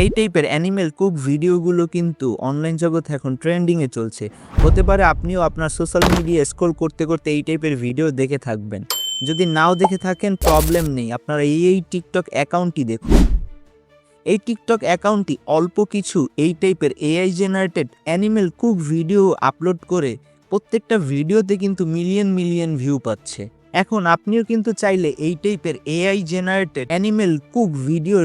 এই টাইপের animal cook ভিডিওগুলো কিন্তু অনলাইন জগতে এখন ট্রেন্ডিংয়ে চলছে। হতে পারে আপনিও আপনার সোশ্যাল মিডিয়া স্ক্রল করতে করতে এই টাইপের ভিডিও দেখে থাকবেন। যদি নাও দেখে থাকেন প্রবলেম নেই। আপনারা এই এই টিকটক অ্যাকাউন্টটি দেখুন। এই টিকটক অ্যাকাউন্টটি অল্প কিছু এই টাইপের AI generated animal cook video upload করে প্রত্যেকটা ভিডিওতে কিন্তু মিলিয়ন মিলিয়ন ভিউ পাচ্ছে। এখন আপনিও কিন্তু চাইলে এই টাইপের AI generated animal cook video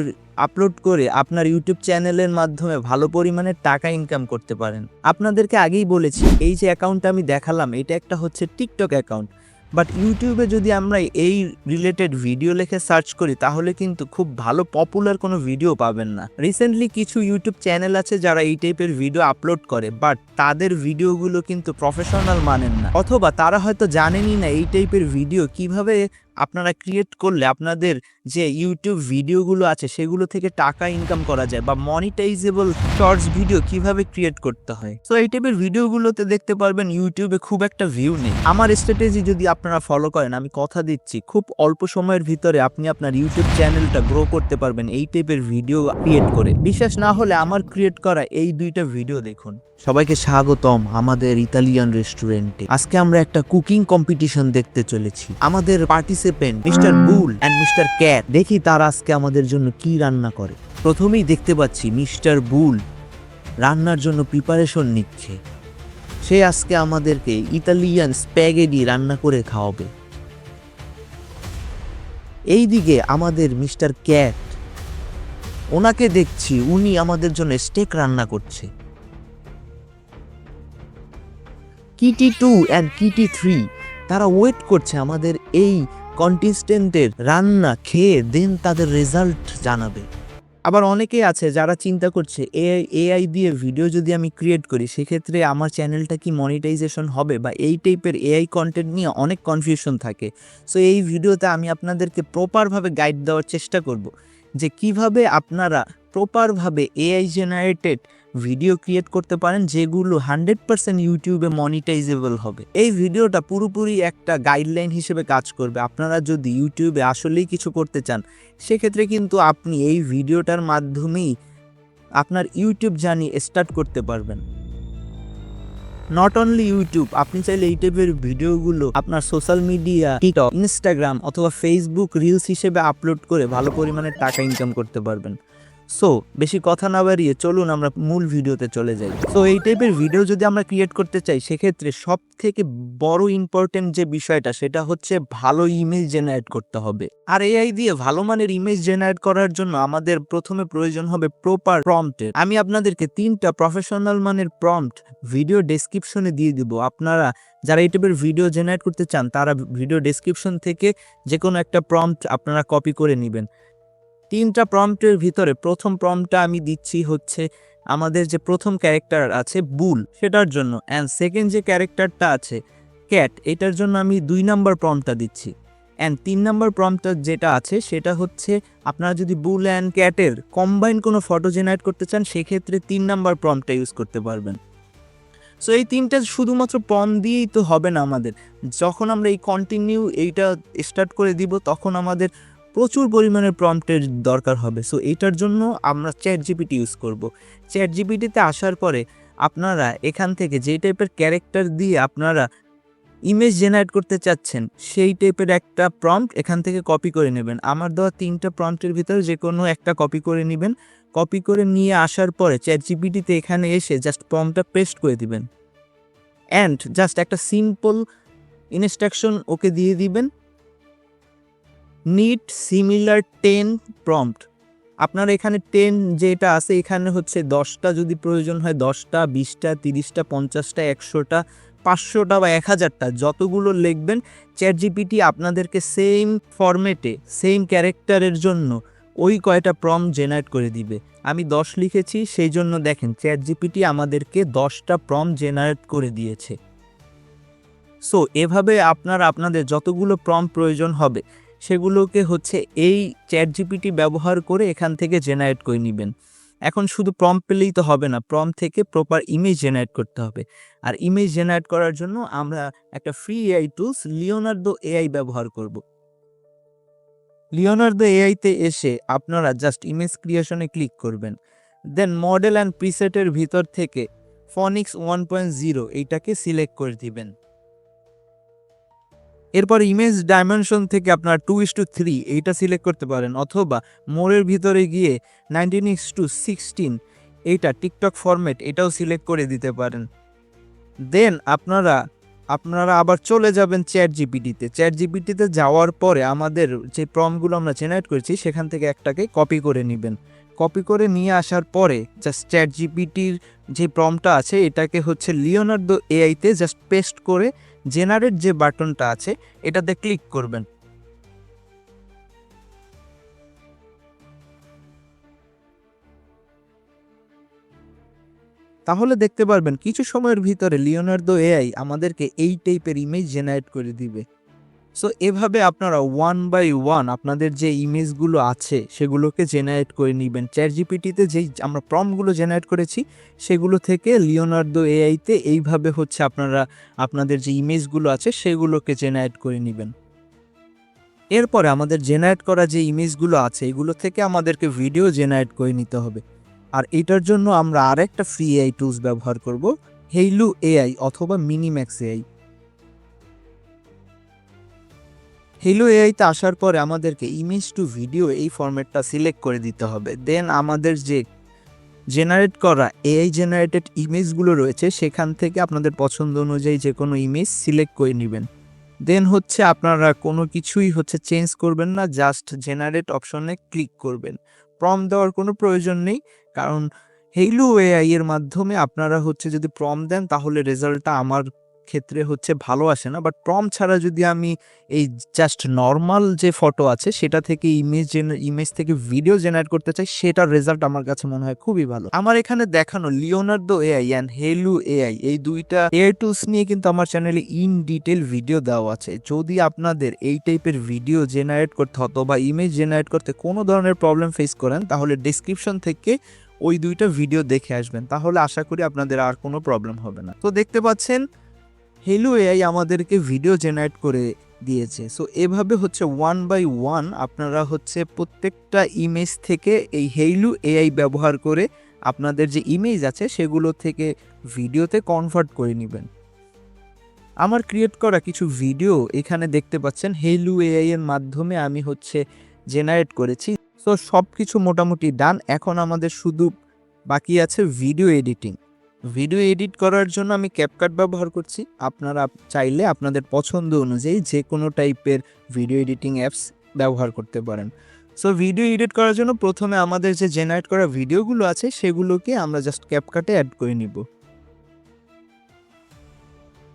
upload করে আপনার ইউটিউব চ্যানেলের মাধ্যমে ভালো পরিমাণে টাকা ইনকাম করতে পারেন। আপনাদেরকে আগেই বলেছি, এই যে অ্যাকাউন্টটা আমি দেখালাম, এটা একটা হচ্ছে টিকটক অ্যাকাউন্ট বাট ইউটিউবে যদি আমরা এই রিলেটেড ভিডিও লিখে সার্চ করি, তাহলে কিন্তু খুব ভালো পপুলার কোনো ভিডিও পাবেন না। রিসেন্টলি কিছু ইউটিউব চ্যানেল আছে যারা এই টাইপের ভিডিও আপলোড করে বাট তাদের ভিডিওগুলো কিন্তু প্রফেশনাল মানেন না। অথবা তারা হয়তো জানেনই না এই টাইপের ভিডিও কীভাবে আপনারা ক্রিয়েট করলে আপনাদের যে ইউটিউব ভিডিওগুলো আছে, সেগুলো থেকে টাকা ইনকাম করা যায় বা মনিটাইজেবল শর্টস ভিডিও কীভাবে ক্রিয়েট করতে হয়। তো এই টাইপের ভিডিওগুলোতে দেখতে পারবেন ইউটিউবে খুব একটা ভিউ নেই। আমার স্ট্র্যাটেজি যদি আপনারা ফলো করেন, আমি কথা দিচ্ছি, খুব অল্প সময়ের ভিতরে আপনি আপনার ইউটিউব চ্যানেলটা গ্রো করতে পারবেন এই টাইপের ভিডিও ক্রিয়েট করে। বিশ্বাস না হলে আমার ক্রিয়েট করা এই দুইটা ভিডিও দেখুন। সবাইকে স্বাগতম আমাদের ইতালিয়ান রেস্টুরেন্টে আজকে আমরা একটা কুকিং কম্পিটিশন দেখতে চলেছি। আমাদের participant mister Bull and mister Cat দেখি তারা আজকে আমাদের জন্য কি রান্না করে। প্রথমেই দেখতে পাচ্ছি মিস্টার বুল রান্নার জন্য প্রিপারেশন নিচ্ছে। সে আজকে আমাদেরকে ইতালিয়ান স্প্যাগেডি রান্না করে খাওয়াবে। এইদিকে আমাদের মিস্টার ক্যাট ওনাকে দেখছি উনি আমাদের জন্য স্টেক রান্না করছে। Kitty two and Kitty three তারা ওয়েট করছে আমাদের এই কন্টেস্টেন্টের রান্না খেয়ে দেন তাদের রেজাল্ট জানাবে। আবার অনেকেই আছে যারা চিন্তা করছে, এআই এআই দিয়ে ভিডিও যদি আমি ক্রিয়েট করি, সেক্ষেত্রে আমার চ্যানেলটা কি মনিটাইজেশন হবে? বা এই টাইপের এআই কন্টেন্ট নিয়ে অনেক কনফিউশন থাকে। সো এই ভিডিওতে আমি আপনাদেরকে প্রপারভাবে গাইড দেওয়ার চেষ্টা করব যে কীভাবে আপনারা প্রপারভাবে এআই জেনারেটেড ভিডিও ক্রিয়েট করতে পারেন যেগুলো হান্ড্রেড পার্সেন্ট ইউটিউবে মনিটাইজেবল হবে। এই ভিডিওটা পুরোপুরি একটা গাইডলাইন হিসেবে কাজ করবে। আপনারা যদি ইউটিউবে আসলেই কিছু করতে চান, সেক্ষেত্রে কিন্তু আপনি এই ভিডিওটার মাধ্যমেই আপনার ইউটিউব জার্নি স্টার্ট করতে পারবেন। নট অনলি ইউটিউব, আপনি চাইলে টাইপের ভিডিওগুলো আপনার সোশ্যাল মিডিয়া টিকটক ইনস্টাগ্রাম অথবা ফেসবুক রিলস হিসেবে আপলোড করে ভালো পরিমাণে টাকা ইনকাম করতে পারবেন। সো বেশি কথা না বাড়িয়ে চলুন আমরা মূল ভিডিওতে চলে যাই। সো এই টাইপের ভিডিও যদি আমরা ক্রিয়েট করতে চাই, সেক্ষেত্রে সব থেকে বড় ইম্পর্টেন্ট যে বিষয়টা, সেটা হচ্ছে ভালো ইমেজ জেনারেট করতে হবে। আর এআই দিয়ে ভালো মানের ইমেজ জেনারেট করার জন্য আমাদের প্রথমে প্রয়োজন হবে প্রপার প্রম্পটের আমি আপনাদেরকে তিনটা প্রফেশনাল মানের প্রম্পট ভিডিও ডেসক্রিপশনে দিয়ে দিব। আপনারা যারা এই টাইপের ভিডিও জেনারেট করতে চান, তারা ভিডিও ডেসক্রিপশন থেকে যে কোনো একটা প্রম্পট আপনারা কপি করে নেবেন। তিনটা প্রম্পটের ভিতরে প্রথম প্রম্পটটা আমি দিচ্ছি হচ্ছে আমাদের যে প্রথম ক্যারেক্টার আছে বুল, সেটার জন্য। অ্যান্ড সেকেন্ড যে ক্যারেক্টারটা আছে, ক্যাট, এটার জন্য আমি দুই নাম্বার প্রম্পটটা দিচ্ছি। অ্যান্ড তিন নাম্বার প্রম্পটটা যেটা আছে, সেটা হচ্ছে আপনারা যদি বুল অ্যান্ড ক্যাটের কম্বাইন কোনো ফটো জেনারেট করতে চান, সেক্ষেত্রে তিন নাম্বার প্রম্পটটা ইউজ করতে পারবেন। সো এই তিনটা শুধুমাত্র প্রম দিয়েই তো হবে না আমাদের। যখন আমরা এই কন্টিনিউ এইটা স্টার্ট করে দিব, তখন আমাদের প্রচুর পরিমাণের প্রম্পটের দরকার হবে। সো এইটার জন্য আমরা চ্যাট জিপিটি ইউজ করব। চ্যাট জিপিটিতে আসার পরে আপনারা এখান থেকে যে টাইপের ক্যারেক্টার দিয়ে আপনারা ইমেজ জেনারেট করতে চাচ্ছেন, সেই টাইপের একটা প্রম্পট এখান থেকে কপি করে নেবেন। আমার দেওয়া তিনটা প্রম্পটের ভিতরে যে কোনো একটা কপি করে নেবেন। কপি করে নিয়ে আসার পরে চ্যাট জিপিটিতে এখানে এসে জাস্ট প্রম্পটটা পেস্ট করে দিবেন। অ্যান্ড জাস্ট একটা সিম্পল ইনস্ট্রাকশন ওকে দিয়ে দিবেন। নিট সিমিলার টেন প্রম্পট আপনার এখানে টেন যেটা আছে, এখানে হচ্ছে দশটা যদি প্রয়োজন হয়, দশটা, বিশটা, তিরিশটা, পঞ্চাশটা, একশোটা, পাঁচশোটা বা এক হাজারটা যতগুলো লিখবেন চ্যাট জিপিটি আপনাদেরকে সেম ফরম্যাটে সেম ক্যারেক্টারের জন্য ওই কয়টা প্রম জেনারেট করে দিবে। আমি দশ লিখেছি, সেই জন্য দেখেন চ্যাট জিপিটি আমাদেরকে দশটা প্রম জেনারেট করে দিয়েছে। সো এভাবে আপনার, আপনাদের যতগুলো প্রম প্রয়োজন হবে সেগুলোকে হচ্ছে এই চ্যাট জিপিটি ব্যবহার করে এখান থেকে জেনারেট করে নেবেন। এখন শুধু প্রম পেলেই তো হবে না প্রম থেকে প্রপার ইমেজ জেনারেট করতে হবে। আর ইমেজ জেনারেট করার জন্য আমরা একটা free AI tools Leonardo AI ব্যবহার করব। লিওনার্দো এআইতে এসে আপনারা জাস্ট ইমেজ ক্রিয়েশনে ক্লিক করবেন। দেন মডেল অ্যান্ড প্রিসেটের ভিতর থেকে ফনিক্স ওয়ান পয়েন্ট জিরো এইটাকে সিলেক্ট করে দিবেন। এরপর ইমেজ ডাইমেনশন থেকে আপনার টু ইস টু থ্রি এইটা সিলেক্ট করতে পারেন, অথবা মোড়ের ভিতরে গিয়ে নাইনটিন ইস টু সিক্সটিন এইটা টিকটক ফরম্যাট এটাও সিলেক্ট করে দিতে পারেন। দেন আপনারা আপনারা আবার চলে যাবেন চ্যাট জিপিটিতে চ্যাট জিপিটিতে যাওয়ার পরে আমাদের যে প্রমগুলো আমরা জেনারেট করেছি, সেখান থেকে একটাকে কপি করে নেবেন। কপি করে নিয়ে আসার পরে জাস্ট চ্যাট জিপিটির যে প্রমটা আছে, এটাকে হচ্ছে লিওনার্দো এআইতে জাস্ট পেস্ট করে জেনারেট যে বাটনটা আছে, এটাতে ক্লিক করবেন। তাহলে দেখতে পারবেন, কিছু সময়ের ভিতরে লিওনার্দো এআই আমাদেরকে এই টাইপের ইমেজ জেনারেট করে দিবে। সো এভাবে আপনারা ওয়ান বাই ওয়ান আপনাদের যে ইমেজগুলো আছে, সেগুলোকে জেনারেট করে নেবেন। চ্যাট জিপিটিতে যেই আমরা প্রমগুলো জেনারেট করেছি, সেগুলো থেকে লিওনার্দো এআইতে এইভাবে হচ্ছে আপনারা, আপনাদের যে ইমেজগুলো আছে, সেগুলোকে জেনারেট করে নেবেন। এরপরে আমাদের জেনারেট করা যে ইমেজগুলো আছে, এগুলো থেকে আমাদেরকে ভিডিও জেনারেট করে নিতে হবে। আর এটার জন্য আমরা আরেকটা ফ্রি এআই টুলস ব্যবহার করব হেইলু এআই অথবা মিনিম্যাক্স এআই হেলো এআইতে আসার পরে আমাদেরকে ইমেজ টু ভিডিও এই ফরম্যাটটা সিলেক্ট করে দিতে হবে। দেন আমাদের যে জেনারেট করা এআই জেনারেটেড ইমেজগুলো রয়েছে, সেখান থেকে আপনাদের পছন্দ অনুযায়ী যে কোনো ইমেজ সিলেক্ট করে নেবেন। দেন হচ্ছে আপনারা কোনো কিছুই হচ্ছে চেঞ্জ করবেন না জাস্ট জেনারেট অপশনে ক্লিক করবেন। প্রম দেওয়ার কোনো প্রয়োজন নেই, কারণ হেইলু এআই এর মাধ্যমে আপনারা হচ্ছে যদি প্রম দেন, তাহলে রেজাল্টটা আমার ক্ষেত্রে হচ্ছে ভালো আসে না বাট প্রম ছাড়া যদি আমি এই জাস্ট নর্মাল যে ফটো আছে, সেটা থেকে ইমেজ ইমেজ থেকে ভিডিও জেনারেট করতে চাই, সেটার রেজাল্ট আমার কাছে মনে হয় খুবই ভালো। আমার এখানে দেখানো Leonardo AI and Hailuo AI এই দুইটা এআই টুলস নিয়ে কিন্তু আমার চ্যানেলে ইন ডিটেল ভিডিও দেওয়া আছে। যদি আপনাদের এই টাইপের ভিডিও জেনারেট করতে হতো বা ইমেজ জেনারেট করতে কোনো ধরনের প্রবলেম ফেস করেন, তাহলে ডিসক্রিপশন থেকে ওই দুইটা ভিডিও দেখে আসবেন। তাহলে আশা করি আপনাদের আর কোনো প্রবলেম হবে না। তো দেখতে পাচ্ছেন হেলু এআই আমাদেরকে ভিডিও জেনারেট করে দিয়েছে। সো এভাবে হচ্ছে ওয়ান বাই ওয়ান আপনারা হচ্ছে প্রত্যেকটা ইমেজ থেকে এই হেইলু এআই ব্যবহার করে আপনাদের যে ইমেজ আছে সেগুলো থেকে ভিডিওতে কনভার্ট করে নেবেন। আমার ক্রিয়েট করা কিছু ভিডিও এখানে দেখতে পাচ্ছেন হেইলু এআই এর মাধ্যমে আমি হচ্ছে জেনারেট করেছি। সো সব কিছু মোটামুটি ডান এখন আমাদের শুধু বাকি আছে ভিডিও এডিটিং ভিডিও এডিট করার জন্য আমি ক্যাপকাট ব্যবহার করছি। আপনারা চাইলে আপনাদের পছন্দ অনুযায়ী যে কোনো টাইপের ভিডিও এডিটিং অ্যাপস ব্যবহার করতে পারেন। সো ভিডিও এডিট করার জন্য প্রথমে আমাদের যে জেনারেট করা ভিডিওগুলো আছে, সেগুলোকে আমরা জাস্ট ক্যাপকাটে অ্যাড করে নিব।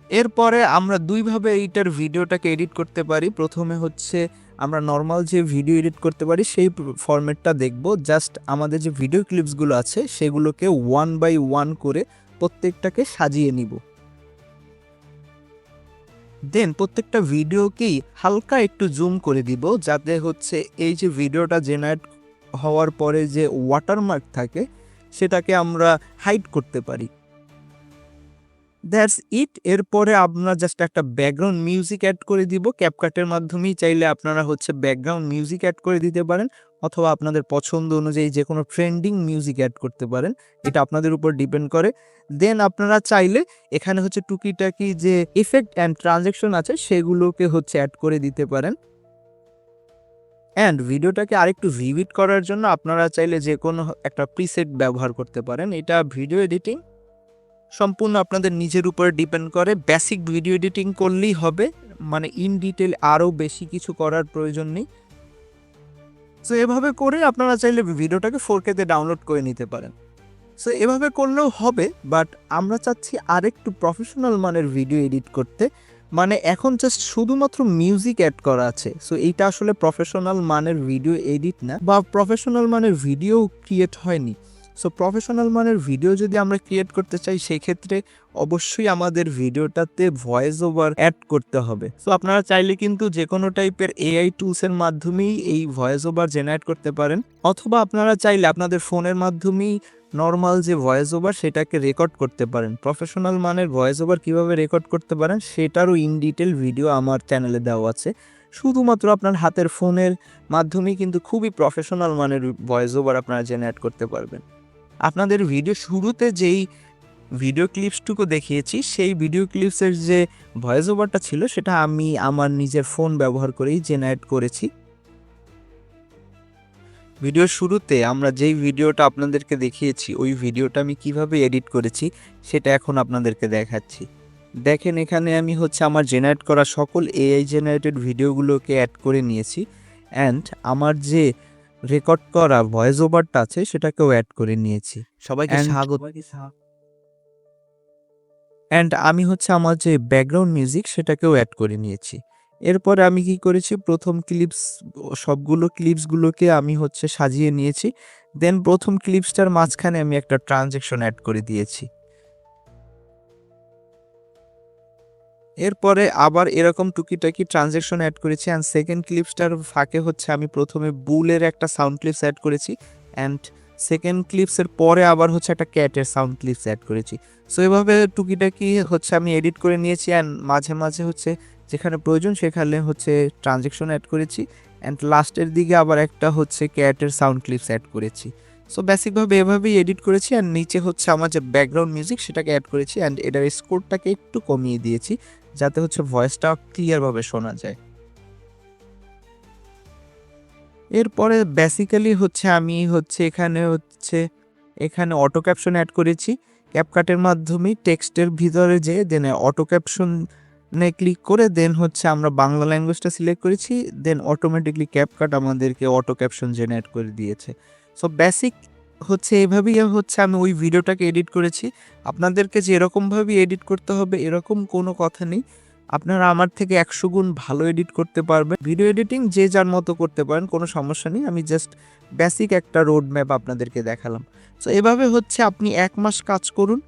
এরপরে আমরা দুইভাবে এইটার ভিডিওটাকে এডিট করতে পারি। প্রথমে হচ্ছে আমরা নর্মাল যে ভিডিও এডিট করতে পারি, সেই ফরম্যাটটা দেখব। জাস্ট আমাদের যে ভিডিও ক্লিপসগুলো আছে, সেগুলোকে ওয়ান বাই ওয়ান করে প্রত্যেকটাকে সাজিয়ে নিব। দেন প্রত্যেকটা ভিডিওকেই হালকা একটু জুম করে দিব, যাতে হচ্ছে এই যে ভিডিওটা জেনারেট হওয়ার পরে যে ওয়াটারমার্ক থাকে, সেটাকে আমরা হাইড করতে পারি। দ্যাটস ইট এরপরে আপনারা জাস্ট একটা ব্যাকগ্রাউন্ড মিউজিক অ্যাড করে দিব। ক্যাপকাটের মাধ্যমেই চাইলে আপনারা হচ্ছে ব্যাকগ্রাউন্ড মিউজিক অ্যাড করে দিতে পারেন অথবা আপনাদের পছন্দ অনুযায়ী যে কোনো ট্রেন্ডিং মিউজিক অ্যাড করতে পারেন। এটা আপনাদের উপর ডিপেন্ড করে। দেন আপনারা চাইলে এখানে হচ্ছে টুকিটাকি যে ইফেক্ট অ্যান্ড ট্রানজেকশন আছে সেগুলোকে হচ্ছে অ্যাড করে দিতে পারেন। অ্যান্ড ভিডিওটাকে আরেকটু ভিভিড করার জন্য আপনারা চাইলে যে কোনো একটা প্রিসেট ব্যবহার করতে পারেন। এটা ভিডিও এডিটিং সম্পূর্ণ আপনাদের নিজের উপর ডিপেন্ড করে। বেসিক ভিডিও এডিটিং করলেই হবে। মানে ইন ডিটেল আরও বেশি কিছু করার প্রয়োজন নেই। সো এভাবে করে আপনারা চাইলে ভিডিওটাকে ফোর কেতে ডাউনলোড করে নিতে পারেন। সো এভাবে করলেও হবে বাট আমরা চাচ্ছি আরেকটু প্রফেশনাল মানের ভিডিও এডিট করতে। মানে এখন জাস্ট শুধুমাত্র মিউজিক অ্যাড করা আছে। সো এইটা আসলে প্রফেশনাল মানের ভিডিও এডিট না, বা প্রফেশনাল মানের ভিডিও ক্রিয়েট হয়নি। সো প্রফেশনাল মানের ভিডিও যদি আমরা ক্রিয়েট করতে চাই সেই ক্ষেত্রে অবশ্যই আমাদের ভিডিওটাতে ভয়েস ওভার অ্যাড করতে হবে। সো আপনারা চাইলে কিন্তু যে কোনো টাইপের এআই টুলসের মাধ্যমেই এই ভয়েস ওভার জেনারেট করতে পারেন। অথবা আপনারা চাইলে আপনাদের ফোনের মাধ্যমেই নর্মাল যে ভয়েস ওভার সেটাকে রেকর্ড করতে পারেন। প্রফেশনাল মানের ভয়েস ওভার কীভাবে রেকর্ড করতে পারেন, সেটারও ইন ডিটেল ভিডিও আমার চ্যানেলে দেওয়া আছে। শুধুমাত্র আপনার হাতের ফোনের মাধ্যমেই কিন্তু খুবই প্রফেশনাল মানের ভয়েস ওভার আপনারা জেনারেট করতে পারবেন। আপনাদের ভিডিও শুরুতে যেই ভিডিও ক্লিপসটুকু দেখিয়েছি, সেই ভিডিও ক্লিপসের যে ভয়েস ওভারটা ছিল, সেটা আমি আমার নিজের ফোন ব্যবহার করেই জেনারেট করেছি। ভিডিও শুরুতে আমরা যেই ভিডিওটা আপনাদেরকে দেখিয়েছি, ওই ভিডিওটা আমি কীভাবে এডিট করেছি, সেটা এখন আপনাদেরকে দেখাচ্ছি। দেখেন, এখানে আমি হচ্ছে আমার জেনারেট করা সকল এআই জেনারেটেড ভিডিওগুলোকে অ্যাড করে নিয়েছি। অ্যান্ড আমার যে রেকর্ড করা ভয়েস ওভারটা আছে সেটাকেও অ্যাড করে নিয়েছি। সবাইকে And- স্বাগত। অ্যান্ড আমি হচ্ছে আমার যে ব্যাকগ্রাউন্ড মিউজিক সেটাকেও অ্যাড করে নিয়েছি। এরপরে আমি কি করেছি? প্রথম ক্লিপস সবগুলো ক্লিপসগুলোকে আমি হচ্ছে সাজিয়ে নিয়েছি। দেন প্রথম ক্লিপসটার মাঝখানে আমি একটা ট্রানজেকশন অ্যাড করে দিয়েছি। এরপরে আবার এরকম টুকিটাকি ট্রানজেকশন অ্যাড করেছি অ্যান্ড সেকেন্ড ক্লিপসটার ফাঁকে হচ্ছে আমি প্রথমে বুলের একটা সাউন্ড ক্লিপস অ্যাড করেছি অ্যান্ড সেকেন্ড ক্লিপসের পরে আবার হচ্ছে একটা ক্যাটের সাউন্ড ক্লিপস অ্যাড করেছি। সো এভাবে টুকিটাকি হচ্ছে আমি এডিট করে নিয়েছি অ্যান্ড মাঝে মাঝে হচ্ছে যেখানে প্রয়োজন সেখানে হচ্ছে ট্রানজেকশন অ্যাড করেছি অ্যান্ড লাস্টের দিকে আবার একটা হচ্ছে ক্যাটের সাউন্ড ক্লিপস অ্যাড করেছি। সো বেসিকভাবে এভাবেই এডিট করেছি অ্যান্ড নিচে হচ্ছে আমার যে ব্যাকগ্রাউন্ড মিউজিক সেটাকে অ্যাড করেছি অ্যান্ড এটার স্কোরটাকে একটু কমিয়ে দিয়েছি। যাতে হচ্ছে ভয়েসটা ক্লিয়ারভাবে শোনা যায়। এরপরে বেসিক্যালি হচ্ছে আমি হচ্ছে এখানে হচ্ছে, এখানে অটো ক্যাপশন অ্যাড করেছি। ক্যাপকাটের মাধ্যমে টেক্সটের ভিতরে যে দেন অটো ক্যাপশনে ক্লিক করে দেন হচ্ছে আমরা বাংলা ল্যাঙ্গুয়েজটা সিলেক্ট করেছি। দেন অটোমেটিকলি ক্যাপকাট আমাদেরকে অটো ক্যাপশন জেনারেট করে দিয়েছে। সো বেসিক হচ্ছে এভাবেই হচ্ছে আমি ওই ভিডিওটাকে এডিট করেছি। আপনাদেরকে যে এরকমভাবেই এডিট করতে হবে এরকম কোনো কথা নেই। আপনারা আমার থেকে একশো গুণ ভালো এডিট করতে পারবেন। ভিডিও এডিটিং যে যার মতো করতে পারেন, কোনো সমস্যা নেই। আমি জাস্ট বেসিক একটা রোড ম্যাপ আপনাদেরকে দেখালাম। সো এভাবে হচ্ছে আপনি এক মাস কাজ করুন।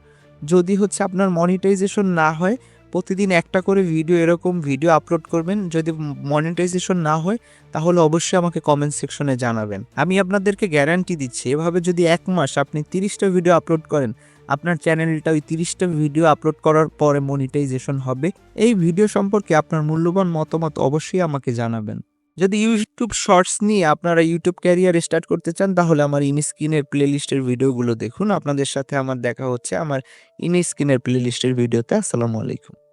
যদি হচ্ছে আপনার মনিটাইজেশন না হয় প্রতিদিন একটা করে ভিডিও এরকম ভিডিও আপলোড করবেন। যদি মনিটাইজেশন না হয়, তাহলে অবশ্যই আমাকে কমেন্ট সেকশনে জানাবেন। আমি আপনাদেরকে গ্যারান্টি দিচ্ছি, এভাবে যদি এক মাস আপনি তিরিশটা ভিডিও আপলোড করেন, আপনার চ্যানেলটা ওই তিরিশটা ভিডিও আপলোড করার পরে মনিটাইজেশন হবে। এই ভিডিও সম্পর্কে আপনার মূল্যবান মতামত অবশ্যই আমাকে জানাবেন। যদি ইউটিউব শর্টস নিয়ে আপনারা ইউটিউব ক্যারিয়ার স্টার্ট করতে চান, তাহলে আমার ইন স্ক্রিনের প্লেলিস্টের ভিডিওগুলো দেখুন। আপনাদের সাথে আমার দেখা হচ্ছে আমার ইনস্ক্রিনের প্লেলিস্টের ভিডিওতে আসসালামু আলাইকুম।